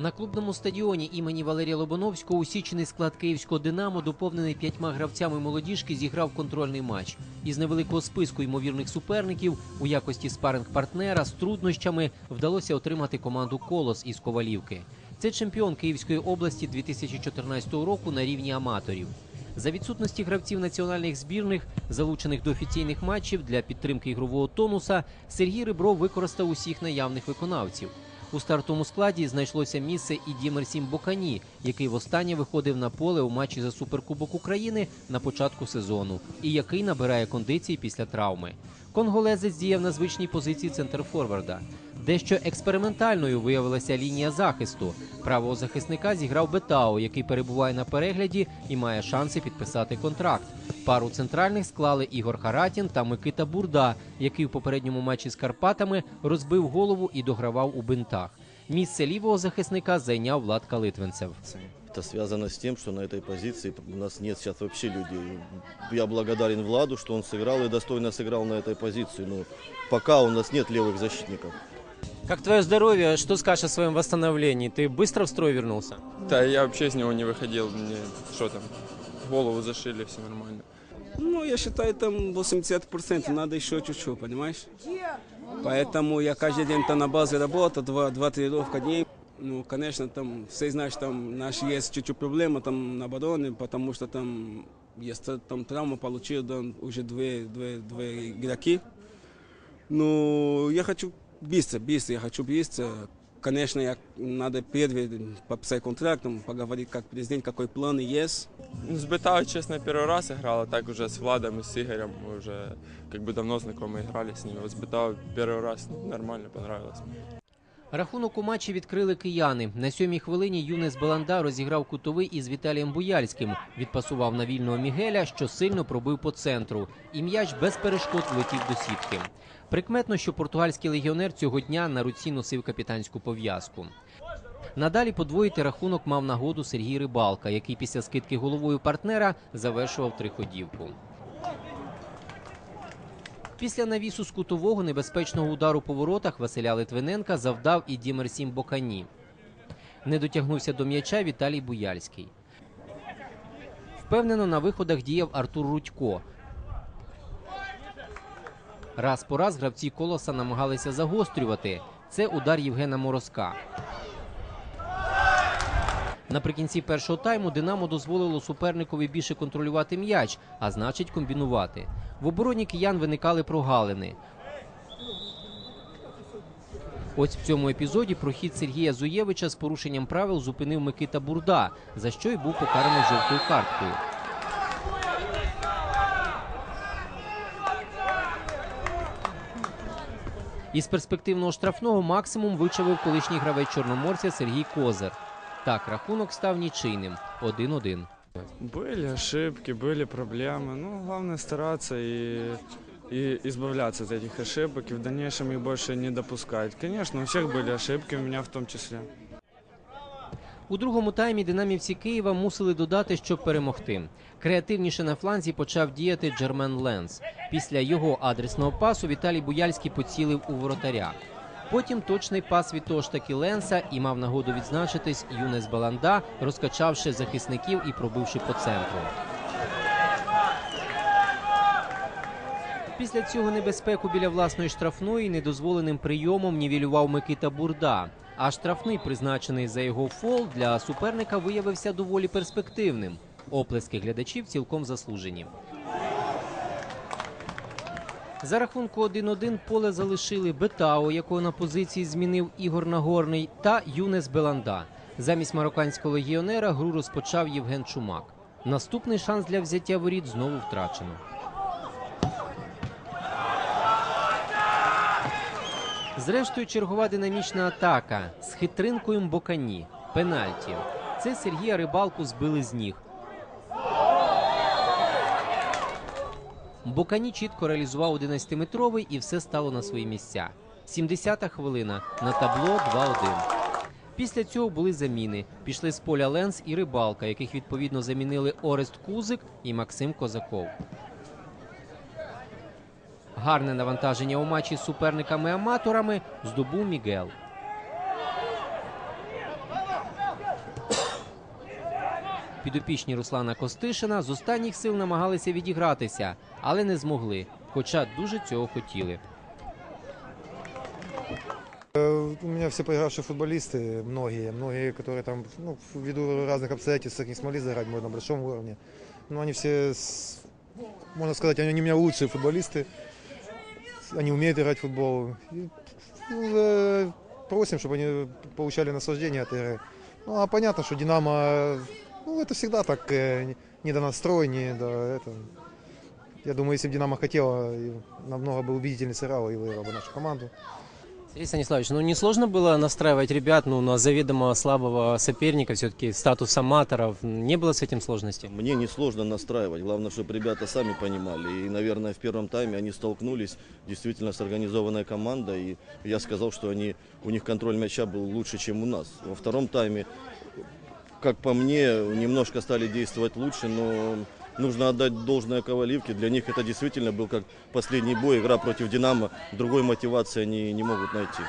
На клубному стадіоні імені Валерія Лобановського усічений склад київського Динамо, доповнений п'ятьма гравцями молодіжки, зіграв контрольний матч. Із невеликого списку ймовірних суперників у якості спаринг-партнера з труднощами вдалося отримати команду Колос із Ковалівки. Це чемпіон Київської області 2014 року на рівні аматорів. За відсутності гравців національних збірних, залучених до офіційних матчів для підтримки ігрового тонуса, Сергій Рибров використав усіх наявних виконавців. У стартовому складі знайшлося місце і Дімерсім Бокані, який востаннє виходив на поле у матчі за Суперкубок України на початку сезону, і який набирає кондиції після травми. Конголезець діяв на звичній позиції центрфорварда. Дещо експериментальною виявилася лінія захисту. Правого захисника зіграв Бетао, який перебуває на перегляді і має шанси підписати контракт. Пару центральних склали Ігор Харатін та Микита Бурда, який в попередньому матчі з Карпатами розбив голову і догравав у бинтах. Місце лівого захисника зайняв Влад Калитвинцев. Это связано с тем, что на этой позиции у нас нет сейчас вообще людей. Я благодарен Владу, что он сыграл и достойно сыграл на этой позиции. Но пока у нас нет левых защитников. Как твое здоровье? Что скажешь о своем восстановлении? Ты быстро в строй вернулся? Да, я вообще с него не выходил. Мне что там, голову зашили, все нормально. Ну, я считаю, там 80%, надо еще чуть-чуть, понимаешь? Поэтому я каждый день там на базе работаю, два, два тренировка дней. Ну, конечно, там, все знают, что там наши есть чуть-чуть проблема там на обороне, потому что там есть там травму получил да, уже две, две, две игроки. Ну, я хочу быстро, быстро, я хочу быстро. Конечно, я, надо первый подписать контракт, там, поговорить как президент, какой план есть. Ну, с Бетао, честно, первый раз играл, а так уже с Владом и с Игорем мы уже как бы давно знакомы играли с ними. Вот с Бетао первый раз ну, нормально понравилось. Рахунок у матчі відкрили кияни. На сьомій хвилині Юнес Беланда розіграв кутовий із Віталієм Буяльським. Відпасував на вільного Мігеля, що сильно пробив по центру. І м'яч без перешкод влетів до сітки. Прикметно, що португальський легіонер цього дня на руці носив капітанську пов'язку. Надалі подвоїти рахунок мав нагоду Сергій Рибалка, який після скидки головою партнера завершував триходівку. Після навісу з кутового небезпечного удару по воротах Василя Литвиненка завдав і Дімерсім Бокані. Не дотягнувся до м'яча Віталій Буяльський. Впевнено на виходах діяв Артур Рудько. Раз по раз гравці колоса намагалися загострювати. Це удар Євгена Морозка. Наприкінці першого тайму Динамо дозволило суперникові більше контролювати м'яч, а значить комбінувати. В обороні киян виникали прогалини. Ось в цьому епізоді прохід Сергія Зуєвича з порушенням правил зупинив Микита Бурда, за що й був покараний жовтою карткою. Із перспективного штрафного максимум вичавив колишній гравець чорноморця Сергій Козир. Так, рахунок став нічийним 1-1. Были ошибки, были проблемы. Ну, главное стараться и, и избавляться от этих ошибок и в дальнейшем их больше не допускать. Конечно, у всех были ошибки, у меня в том числе. У другому таймі динамівці Києва мусили додати, щоб перемогти. Креативніше на фланзі почав діяти Джермен Ленс. Після його адресного пасу Віталій Буяльський поцілив у воротаря. Потім точний пас від таки Ленса і мав нагоду відзначитись Юнес Баланда, розкачавши захисників і пробивши по центру. Після цього небезпеку біля власної штрафної недозволеним прийомом нівелював Микита Бурда. А штрафний, призначений за його фол, для суперника виявився доволі перспективним. Оплески глядачів цілком заслужені. За рахунку 1-1 поле залишили Бетао, якого на позиції змінив Ігор Нагорний, та Юнес Беланда. Замість марокканського легіонера гру розпочав Євген Чумак. Наступний шанс для взяття воріт знову втрачено. Зрештою, чергова динамічна атака з хитринкою Мбокані. Пенальті. Це Сергія Рибалку збили з ніг. Бокані чітко реалізував 11-метровий і все стало на свої місця. 70-та хвилина на табло 2-1. Після цього були заміни. Пішли з поля Ленс і Рибалка, яких відповідно замінили Орест Кузик і Максим Козаков. Гарне навантаження у матчі з суперниками-аматорами здобув Мігел. Підопічні Руслана Костишина з останніх сил намагалися відігратися, але не змогли, хоча дуже цього хотіли. У меня все проигравшие футболисты, многие, многие, которые там, ну, ввиду разных обстоятельств не смогли заграть на большом уровне. Но они все, с- можно сказать, они у меня лучшие футболисты. Они умеют играть в футбол. И, ну, э, просим, чтобы они получали наслаждение от игры. Ну, а понятно, что Динамо, ну, это всегда так, э, не- не до настроя, не до этого. Я думаю, если бы Динамо хотела, намного бы убедительнее сыграла и выиграла бы нашу команду. Сергей Станиславович, ну не сложно было настраивать ребят ну, на заведомо слабого соперника, все-таки статус аматоров? Не было с этим сложностей? Мне несложно настраивать. Главное, чтобы ребята сами понимали. И, наверное, в первом тайме они столкнулись действительно с организованной командой. И я сказал, что они, у них контроль мяча был лучше, чем у нас. Во втором тайме, как по мне, немножко стали действовать лучше, но нужно отдать должное Коваливке. Для них это действительно был как последний бой, игра против «Динамо». Другой мотивации они не могут найти.